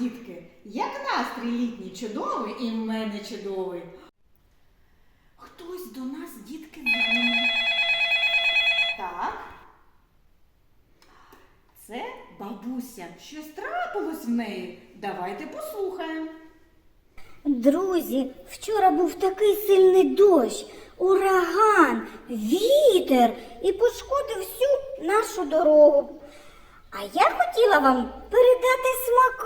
дітки, як настрій літній чудовий і в мене чудовий. Хтось до нас, дітки, дзвонить. Так. Це бабуся. Щось трапилось в неї. Давайте послухаємо. Друзі, вчора був такий сильний дощ, ураган, вітер і пошкодив всю нашу дорогу. А я хотіла вам передати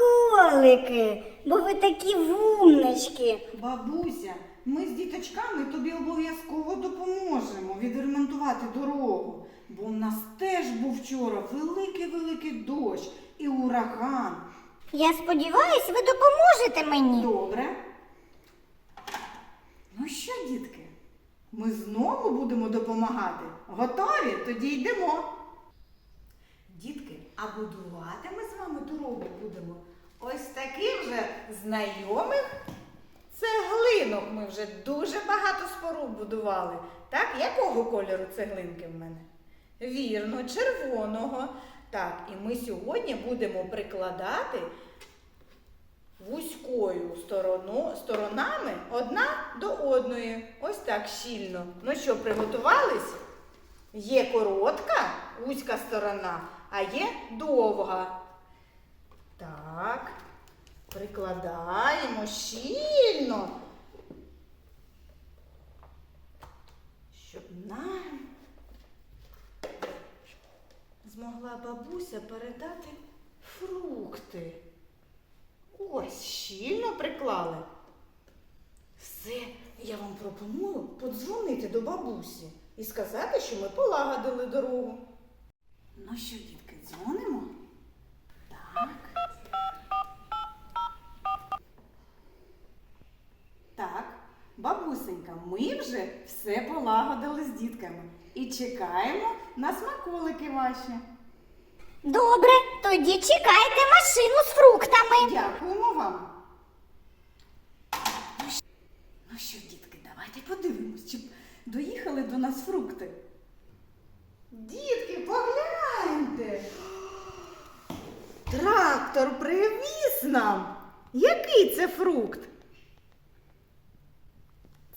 смаколики, бо ви такі вумнички. Бабуся, ми з діточками тобі обов'язково допоможемо відремонтувати дорогу. Бо в нас теж був вчора великий-великий дощ і ураган. Я сподіваюсь, ви допоможете мені. Добре. Ну що, дітки, ми знову будемо допомагати. Готові? Тоді йдемо. Дітки, а будувати ми з вами дорогу будемо ось таких вже знайомих цеглинок. Ми вже дуже багато споруд будували. Так, якого кольору цеглинки в мене? Вірно, червоного. Так, і ми сьогодні будемо прикладати вузькою сторону, сторонами одна до одної. Ось так щільно. Ну що, приготувались? Є коротка вузька сторона, а є довга. Так, прикладаємо щільно. Щоб нам змогла бабуся передати фрукти. Ось, щільно приклали. Все, я вам пропоную подзвонити до бабусі і сказати, що ми полагодили дорогу. Ну що, дітки, дзвонимо? Так. Так, бабусенька, ми вже все полагодили з дітками і чекаємо на смаколики ваші. Добре, тоді чекайте машину з фруктами. Дякуємо вам. Ну що- Ну що, дітки, давайте подивимось, чи доїхали до нас фрукти. Дітки, погляньте. Трактор привіз нам. Який це фрукт?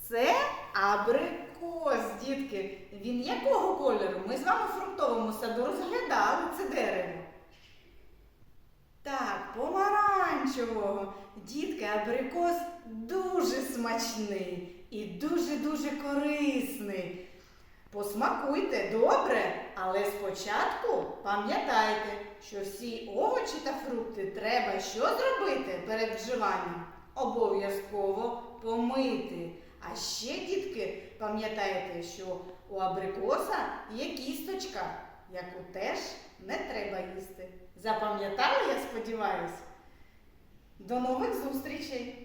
Це абрикос, дітки. Він якого кольору? Ми з вами фруктовому саду розглядали це дерево. Так, помаранчевого. Дітки, абрикос дуже смачний і дуже-дуже корисний. Посмакуйте добре, але спочатку пам'ятайте, що всі овочі та фрукти треба що зробити перед вживанням? Обов'язково помити. А ще, дітки, пам'ятайте, що у абрикоса є кісточка, яку теж не треба їсти. Запам'ятали, я сподіваюся? До нових зустрічей!